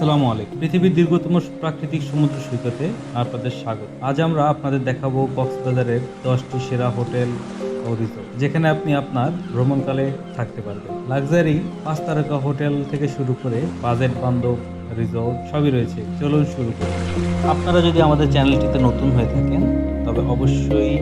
আসসালামু আলাইকুম। পৃথিবীর দীর্ঘতম প্রাকৃতিক সমুদ্র সৈকতে আপনাদের স্বাগত। আজ আমরা আপনাদের দেখাবো কক্সবাজারের দশটি সেরা হোটেল ও রিসোর্ট যেখানে আপনি আপনার ভ্রমণকালে থাকতে পারবেন। লাক্সারি পাঁচ তারকা হোটেল থেকে শুরু করে বাজেট বান্ধব রিসোর্ট সবই রয়েছে। চলুন শুরু করি। আপনারা যদি আমাদের চ্যানেলটিতে নতুন হয়ে থাকেন, তবে অবশ্যই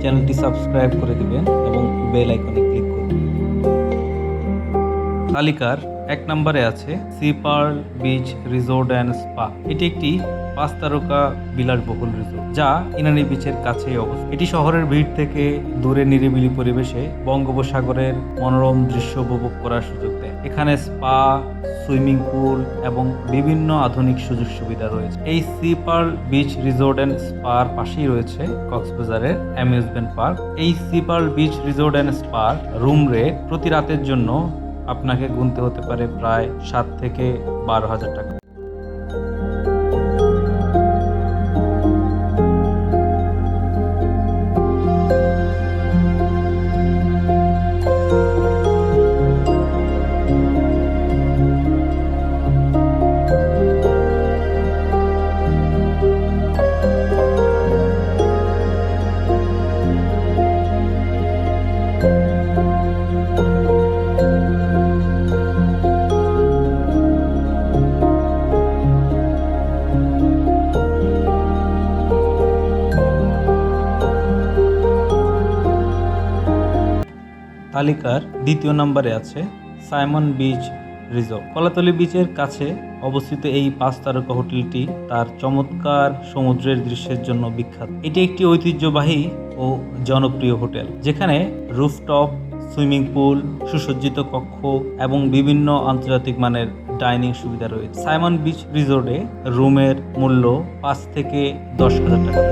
চ্যানেলটি সাবস্ক্রাইব করে দিবেন এবং বেল আইকনে ক্লিক করুন তালিকার এক নম্বরে আছে Sea Pearl Beach Resort and Spa এটি একটি পাঁচ তারকা বিলাসবহুল রিসোর্ট যা ইনানি বিচের কাছেই অবস্থিত। এটি শহরের ভিড় থেকে দূরে নিরিবিলি পরিবেশে বঙ্গোপসাগরের মনোরম দৃশ্য উপভোগ করার সুযোগ দেয়। এখানে স্পা সুইমিং পুল এবং বিভিন্ন আধুনিক সুযোগ সুবিধা রয়েছে। এই Sea Pearl Beach Resort and spare পাশেই রয়েছে কক্সবাজারের অ্যামিউজমেন্ট পার্ক। এই Sea Pearl Beach Resort and spare room rate প্রতি রাতের জন্য আপনাকে গুনতে হতে পারে প্রায় সাত থেকে বারো হাজার টাকা। তালিকার দ্বিতীয় নম্বরে আছে সাইমন বিচ রিসোর্ট। কলাতলি বিচের কাছে অবস্থিত এই পাঁচ তারকা হোটেলটি তার চমৎকার সমুদ্রের দৃশ্যের জন্য বিখ্যাত। এটি একটি ঐতিহ্যবাহী ও জনপ্রিয় হোটেল, যেখানে রুফটপ, সুইমিং পুল, সুসজ্জিত কক্ষ এবং বিভিন্ন আন্তর্জাতিক মানের ডাইনিং সুবিধা রয়েছে। সাইমন বিচ রিসোর্টে রুমের মূল্য পাঁচ থেকে দশ হাজার টাকা।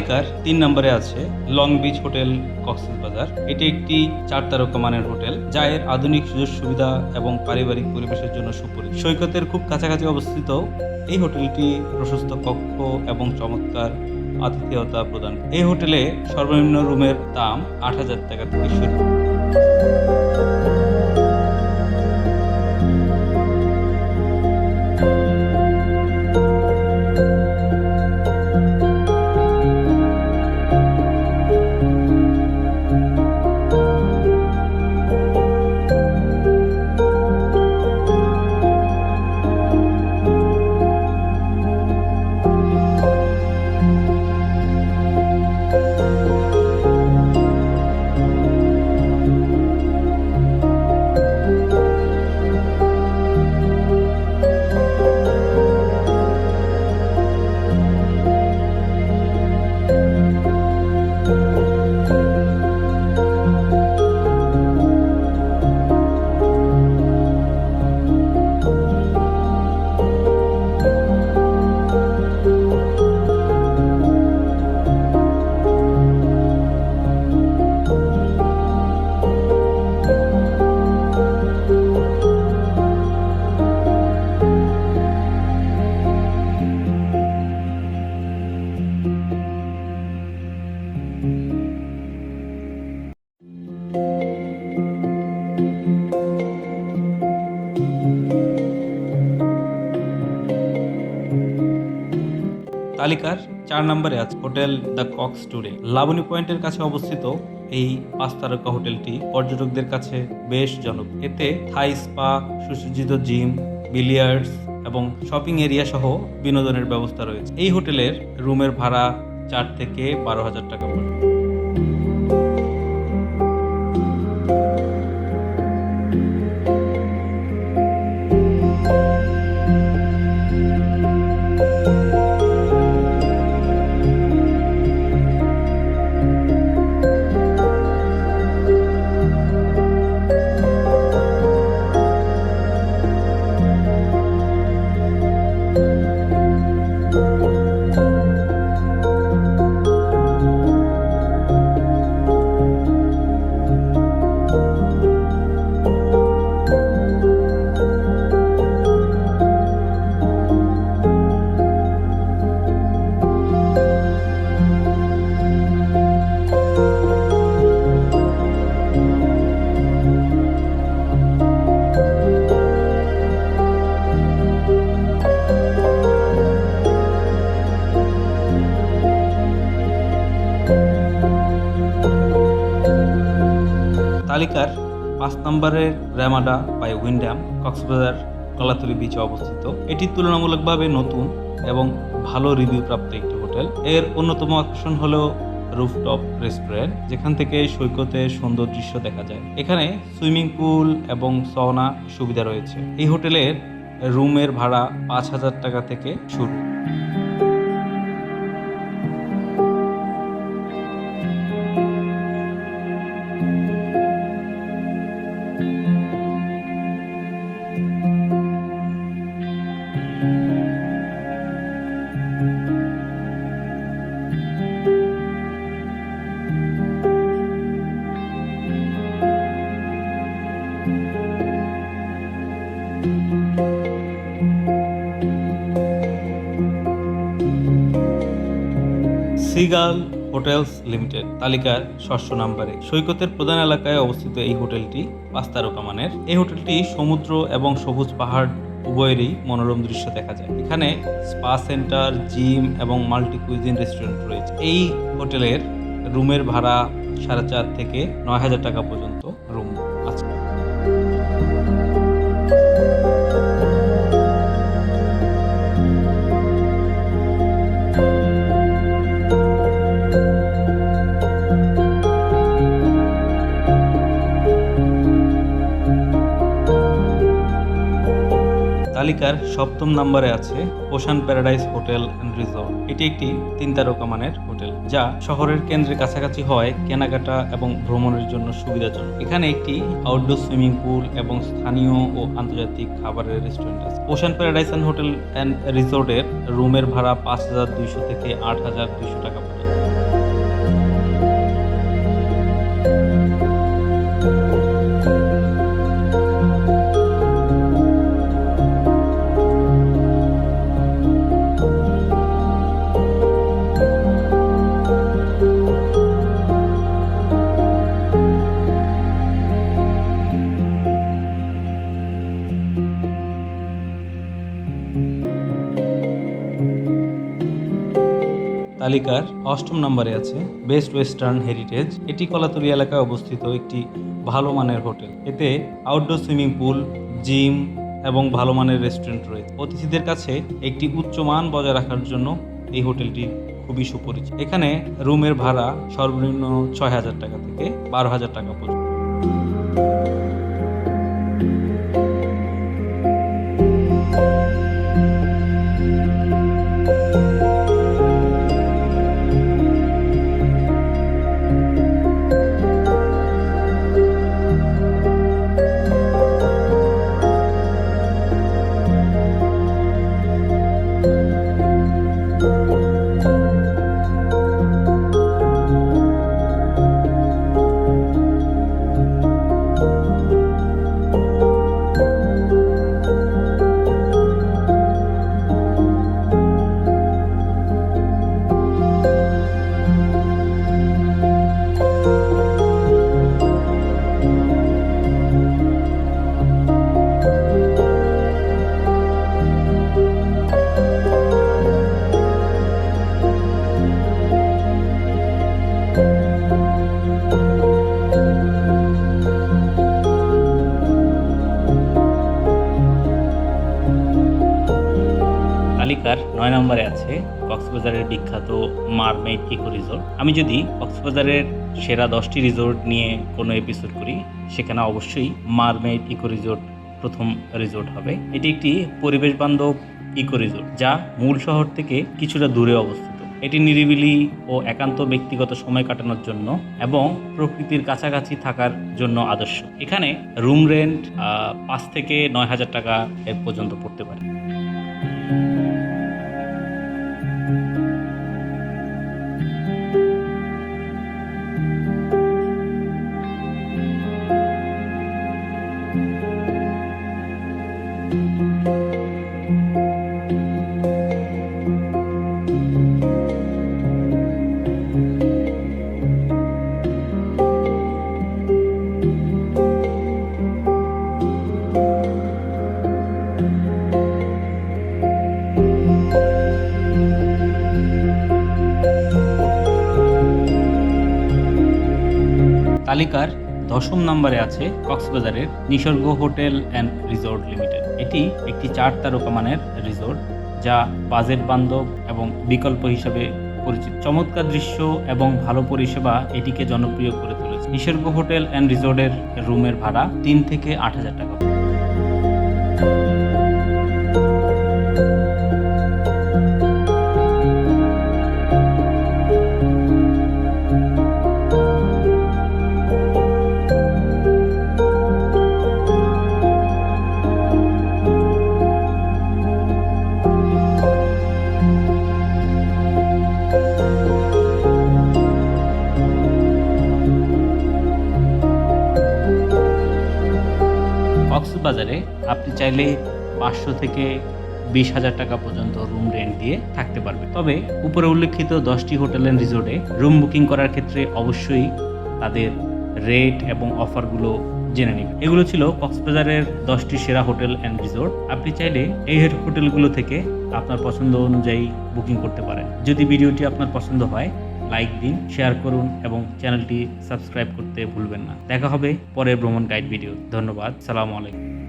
তালিকার তিন নম্বরে আছে লং বিচ হোটেল কক্সবাজার এটি একটি চার তারকা মানের হোটেল, যা এর আধুনিক সুযোগ সুবিধা এবং পারিবারিক পরিবেশের জন্য সুপরিচিত। সৈকতের খুব কাছাকাছি অবস্থিত, এই হোটেলটি প্রশস্ত কক্ষ এবং চমৎকার আতিথেয়তা প্রদান। এই হোটেলে সর্বনিম্ন রুমের দাম আট হাজার টাকা। থেকে শুরু তালিকার চার নম্বরে আছে hotel The Cox Today. Laboni পয়েন্টের কাছে অবস্থিত এই পাঁচ তারকা হোটেলটি পর্যটকদের কাছে বেশ জনপ্রিয়। এতে থাই স্পা, সুসজ্জিত জিম, বিলিয়ার্ডস এবং শপিং এরিয়া সহ বিনোদনের ব্যবস্থা রয়েছে। এই হোটেলের রুমের ভাড়া চার থেকে বারো হাজার টাকা পড়ে তালিকার পাঁচ নম্বরের Ramada by Wyndham Cox's Bazar Kolatoli বিচে অবস্থিত। এটি তুলনামূলকভাবে নতুন এবং ভালো রিভিউ প্রাপ্ত একটি হোটেল। এর অন্যতম আকর্ষণ হলো রুফটপ রেস্টুরেন্ট যেখান থেকে সৈকতে সুন্দর দৃশ্য দেখা যায়। এখানে সুইমিং পুল এবং সওনা সুবিধা রয়েছে। এই হোটেলের রুমের ভাড়া পাঁচ হাজার টাকা থেকে শুরু। সিগাল হোটেলস লিমিটেড, তালিকার ষষ্ঠ নম্বরে। সৈকতের প্রধান এলাকায় অবস্থিত এই হোটেলটি পাঁচ তারকা মানের। এই হোটেলটি সমুদ্র এবং সবুজ পাহাড় উভয়েরই মনোরম দৃশ্য দেখা যায়। এখানে স্পা সেন্টার, জিম এবং মাল্টি কুইজিন রেস্টুরেন্ট রয়েছে। এই হোটেলের রুমের ভাড়া সাড়ে চার থেকে নয় হাজার টাকা পর্যন্ত রুম। আছে তালিকার সপ্তম নম্বরে আছে Ocean Paradise Hotel and Resort. এটি একটি তিন তারকা মানের হোটেল, যা শহরের কেন্দ্রের কাছাকাছি হয় কেনাকাটা এবং ভ্রমণের জন্য সুবিধাজনক। এখানে একটি আউটডোর সুইমিং পুল এবং স্থানীয় ও আন্তর্জাতিক খাবারের রেস্টুরেন্ট আছে। Ocean Paradise and Hotel and রিসোর্টের রুমের ভাড়া পাঁচ হাজার দুইশো থেকে আট হাজার দুইশো টাকা পর্যন্ত। তালিকার অষ্টম নম্বরে আছে বেস্ট ওয়েস্টার্ন হেরিটেজ। এটি কলাতলি এলাকায় অবস্থিত একটি ভালো মানের হোটেল। এতে আউটডোর সুইমিং পুল জিম এবং ভালো মানের রেস্টুরেন্ট রয়েছে। অতিথিদের কাছে একটি উচ্চ মান বজায় রাখার জন্য এই হোটেলটি খুবই সুপরিচিত। এখানে রুমের ভাড়া সর্বনিম্ন ছয় হাজার টাকা থেকে বারো হাজার টাকা পর্যন্ত। তালিকার নয় নম্বরে আছে, কক্সবাজারের বিখ্যাত মারমেড ইকো রিসোর্ট। আমি যদি কক্সবাজারের সেরা দশটি রিসোর্ট নিয়ে কোনো এপিসোড করি, সেখানে অবশ্যই মারমেড ইকো রিসোর্ট প্রথম রিসোর্ট হবে। এটি একটি পরিবেশ বান্ধব ইকো রিসোর্ট, যা মূল শহর থেকে কিছুটা দূরে অবস্থিত। এটি নিরিবিলি ও একান্ত ব্যক্তিগত সময় কাটানোর জন্য এবং প্রকৃতির কাছাকাছি থাকার জন্য আদর্শ। এখানে রুম রেন্ট পাঁচ থেকে নয় হাজার টাকা এর পর্যন্ত পড়তে পারে। তালিকার দশম নম্বরে আছে কক্সবাজারের Nishorgo Hotel and Resort Limited. এটি একটি চার তারকা মানের রিসোর্ট যা বাজেট বান্ধব এবং বিকল্প হিসাবে পরিচিত। চমৎকার দৃশ্য এবং ভালো পরিষেবা এটিকে জনপ্রিয় করে তুলেছে। নিসর্গ হোটেল অ্যান্ড রিসোর্টের রুমের ভাড়া তিন থেকে আট হাজার টাকা। কক্সবাজারে আপনি চাইলে পাঁচশো থেকে বিশ হাজার টাকা পর্যন্ত রুম রেন্ট দিয়ে থাকতে পারবে তবে উপরে উল্লেখিত দশটি হোটেল অ্যান্ড রিসোর্টে রুম বুকিং করার ক্ষেত্রে অবশ্যই তাদের রেট এবং অফারগুলো জেনে নিন। এগুলো ছিল কক্সবাজারের দশটি সেরা হোটেল অ্যান্ড রিসোর্ট আপনি চাইলে এই হোটেলগুলো থেকে আপনার পছন্দ অনুযায়ী বুকিং করতে পারেন। যদি ভিডিওটি আপনার পছন্দ হয় লাইক দিন শেয়ার করুন এবং চ্যানেলটি সাবস্ক্রাইব করতে ভুলবেন না। দেখা হবে পরের ভ্রমণ গাইড ভিডিও ধন্যবাদ। সালামু আলাইকুম।